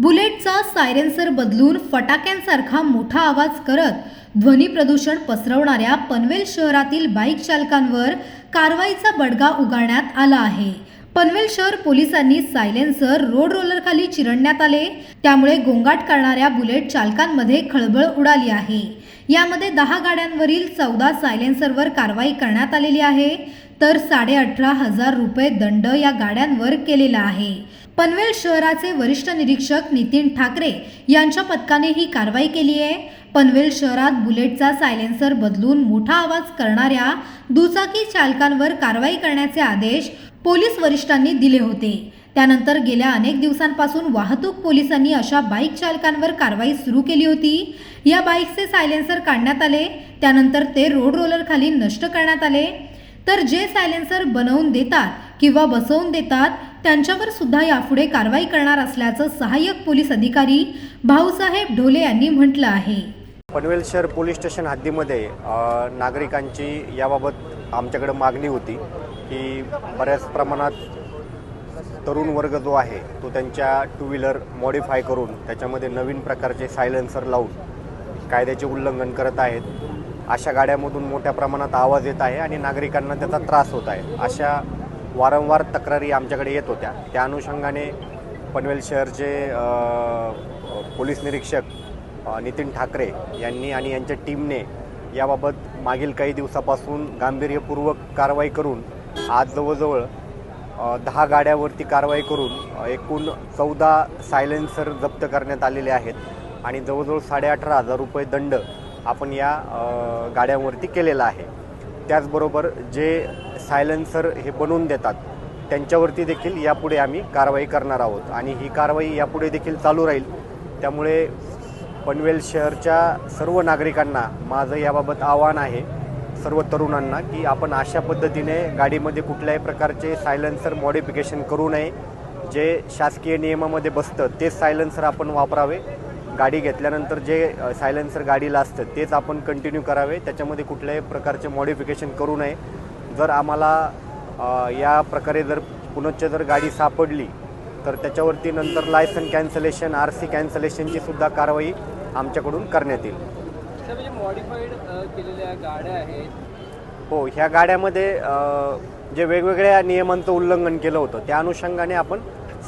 बुलेटचा सायरेन्सर बदलून फटाक्यांसारखा मोठा आवाज करत ध्वनी प्रदूषण पसरवणाऱ्या पनवेल शहरातील बाईक चालकांवर कारवाईचा बडगा उगाळण्यात आला आहे. पनवेल शहर पोलिसांनी सायलेन्सर रोड रोलरखाली चिरडण्यात आले. त्यामुळे गोंगाट करणाऱ्या बुलेट चालकांमध्ये खळबळ उडाली आहे. यामध्ये दहा गाड्यांवरील चौदा सायलेन्सरवर कारवाई करण्यात आलेली आहे. तर साडे अठरा हजार रुपये दंड या गाड्यांवर केलेला आहे. पनवेल शहराचे वरिष्ठ निरीक्षक नितीन ठाकरे यांच्या पथकाने ही कारवाई केली आहे. पनवेल शहरात बुलेटचा सायलेन्सर बदलून मोठा आवाज करणाऱ्या दुचाकी चालकांवर कारवाई करण्याचे आदेश पोलीस वरिष्ठांनी दिले होते. त्यानंतर गेल्या अनेक दिवसांपासून वाहतूक पोलिसांनी अशा बाईक चालकांवर कारवाई सुरू केली होती. या बाईकचे सायलेन्सर काढण्यात आले. त्यानंतर ते रोड रोलर खाली नष्ट करण्यात आले. तर जे सायलेन्सर बनवून देतात किंवा बसवून देतात त्यांच्यावर सुद्धा यापुढे कारवाई करणार असल्याचं सहाय्यक पोलीस अधिकारी भाऊसाहेब ढोले यांनी म्हटलं आहे. पनवेल शहर पोलीस स्टेशन हद्दीमध्ये नागरिकांची याबाबत आमच्याकडे मागणी होती की बऱ्याच प्रमाणात तरुण वर्ग जो आहे तो त्यांच्या टू व्हीलर मॉडीफाय करून त्याच्यामध्ये नवीन प्रकारचे सायलेन्सर लावून कायद्याचे उल्लंघन करत आहेत. अशा गाड्यामधून मोठ्या प्रमाणात आवाज येत आहे आणि नागरिकांना त्याचा त्रास होत आहे. अशा वारंवार तक्रारी आमच्याकडे येत होत्या. त्या अनुषंगाने पनवेल शहरचे पोलीस निरीक्षक नितीन ठाकरे यांनी आणि यांच्या टीमने याबाबत मागील काही दिवसापासून गांभीर्यपूर्वक कारवाई करून आज जवळजवळ दहा गाड्यावरती कारवाई करून एकूण चौदा सायलेन्सर जप्त करण्यात आलेले आहेत आणि जवळजवळ साडेअठरा हजार रुपये दंड आपण या गाड्यांवरती केलेला आहे. त्याचबरोबर जे सायलेन्सर हे बनवून देतात. त्यांच्यावरती देखील यापुढे आम्ही कारवाई करणार आहोत. आणि ही कारवाई यापुढे देखील चालू राहील. त्यामुळे पनवेल शहरच्या सर्व नागरिकांना माझं याबाबत आव्हान आहे सर्व तरुणांना की आपण अशा पद्धतीने गाडीमध्ये कुठल्याही प्रकारचे सायलेन्सर मॉडिफिकेशन करू नये. जे शासकीय नियमामध्ये बसतं तेच सायलेन्सर आपण वापरावे. गाडी घेतल्यानंतर जे सायलेन्सर गाडीला असतं तेच आपण कंटिन्यू करावे. त्याच्यामध्ये कुठल्याही प्रकारचे मॉडिफिकेशन करू नये. जर आम्हाला या प्रकारे जर पुनश्च जर गाडी सापडली तर त्याच्यावरती नंतर लायसन कॅन्सलेशन आर सी कॅन्सलेशनची सुद्धा कारवाई आमच्याकडून करण्यात येईल. म्हणजे मॉडिफाईड केलेल्या गाड्या आहेत. हो ह्या गाड्यामध्ये जे वेगवेगळ्या नियमांचं उल्लंघन केलं होतं त्या अनुषंगाने आपण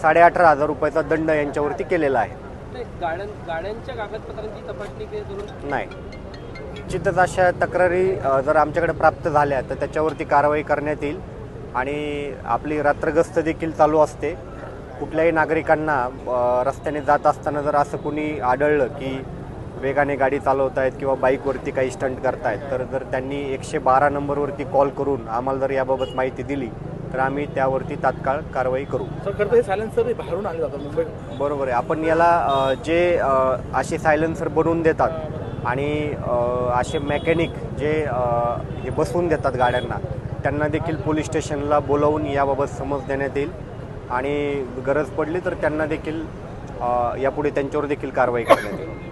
साडे अठरा हजार रुपयाचा दंड यांच्यावरती केलेला आहे. गाड्यांच्या कागदपत्रांची तपासणी नाही. निश्चितच अशा तक्रारी जर आमच्याकडे प्राप्त झाल्या तर त्याच्यावरती कारवाई करण्यात येईल. आणि आपली रात्रगस्त देखील चालू असते. कुठल्याही नागरिकांना रस्त्याने जात असताना जर असं कोणी आढळलं की वेगाने गाडी चालवत आहेत किंवा बाईकवरती काही स्टंट करतायत तर जर त्यांनी एकशे बारा नंबरवरती कॉल करून आम्हाला जर याबाबत माहिती दिली तर आम्ही त्यावरती तात्काळ कारवाई करू. सर सायलेन्सर बाहेरून आले जातात मुंबई बरोबर आहे. आपण याला जे असे सायलेन्सर बनवून देतात आणि असे मेकॅनिक जे हे बसवून देतात गाड्यांना त्यांना देखील पोलीस स्टेशनला बोलवून याबाबत समज देण्यात येईल. आणि गरज पडली तर त्यांना देखील यापुढे त्यांच्यावर देखील कारवाई करण्यात येईल.